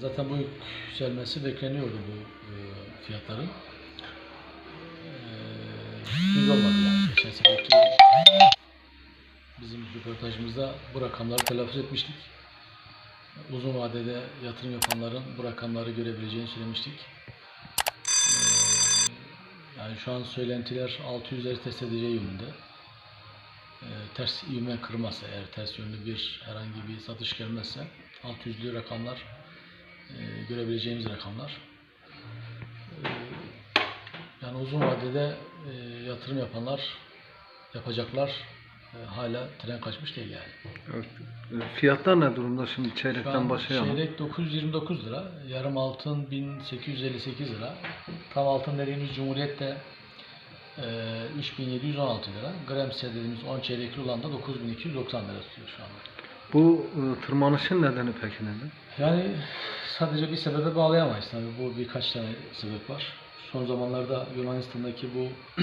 Zaten bu yükselmesi bekleniyordu bu e, fiyatların. E, biz olmadı yani. Bizim röportajımızda bu rakamları telaffuz etmiştik. Uzun vadede yatırım yapanların bu rakamları görebileceğini söylemiştik. E, yani şu an söylentiler 600'leri test edeceği yönünde. E, ters ivme kırmazsa eğer ters yönlü bir herhangi bir satış gelmezse 600'lü rakamlar e, görebileceğimiz rakamlar. E, yani uzun vadede e, yatırım yapanlar yapacaklar e, hala tren kaçmış değil yani. Evet. E, Fiyatlar ne durumda şimdi çeyrekten başlayalım. çeyrek 929 lira, yarım altın 1858 lira, tam altın dediğimiz Cumhuriyet de e, 3716 lira, Gremse dediğimiz 10 çeyrekli olan da 9290 lira tutuyor şu anda. Bu e, tırmanışın nedeni peki nedir? Yani sadece bir sebebe bağlayamayız tabii. Bu birkaç tane sebep var. Son zamanlarda Yunanistan'daki bu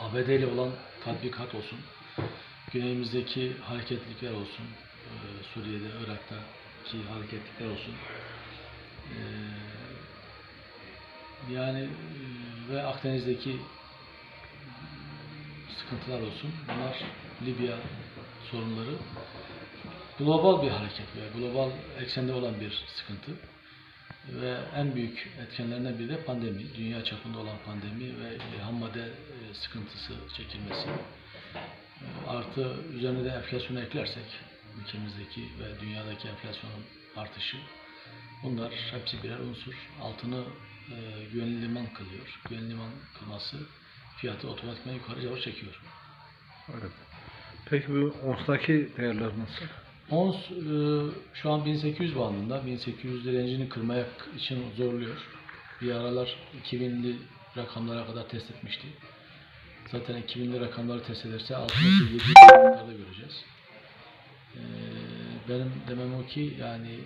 ABD ile olan tatbikat olsun, güneyimizdeki hareketlilikler olsun, e, Suriye'de, Irak'taki hareketlikler olsun. E, Yani ve Akdeniz'deki sıkıntılar olsun. Bunlar Libya sorunları global bir hareket ve global eksende olan bir sıkıntı. Ve en büyük etkenlerinden biri de pandemi. Dünya çapında olan pandemi ve ham e, sıkıntısı çekilmesi. Artı üzerine de enflasyonu eklersek ülkemizdeki ve dünyadaki enflasyonun artışı bunlar hepsi birer unsur. Altını e, güvenli liman kılıyor. Güvenli liman kılması fiyatı otomatikman yukarı doğru çekiyor. Evet. Peki bu onsdaki değerler nasıl? Ons e, şu an 1800 bandında. 1800 direncini kırmaya için zorluyor. Bir aralar 2000'li rakamlara kadar test etmişti. Zaten 2000'li rakamları test ederse altındaki 700 rakamlarda göreceğiz. E, benim demem o ki yani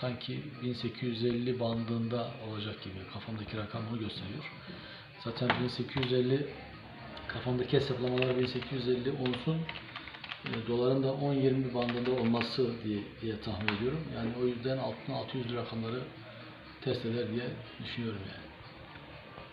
sanki 1850 bandında olacak gibi kafamdaki rakam bunu gösteriyor. Zaten 1850 kafamdaki hesaplamalar 1850 onsun e, doların da 10-20 bandında olması diye, diye tahmin ediyorum. Yani o yüzden altına 600 lira rakamları test eder diye düşünüyorum yani.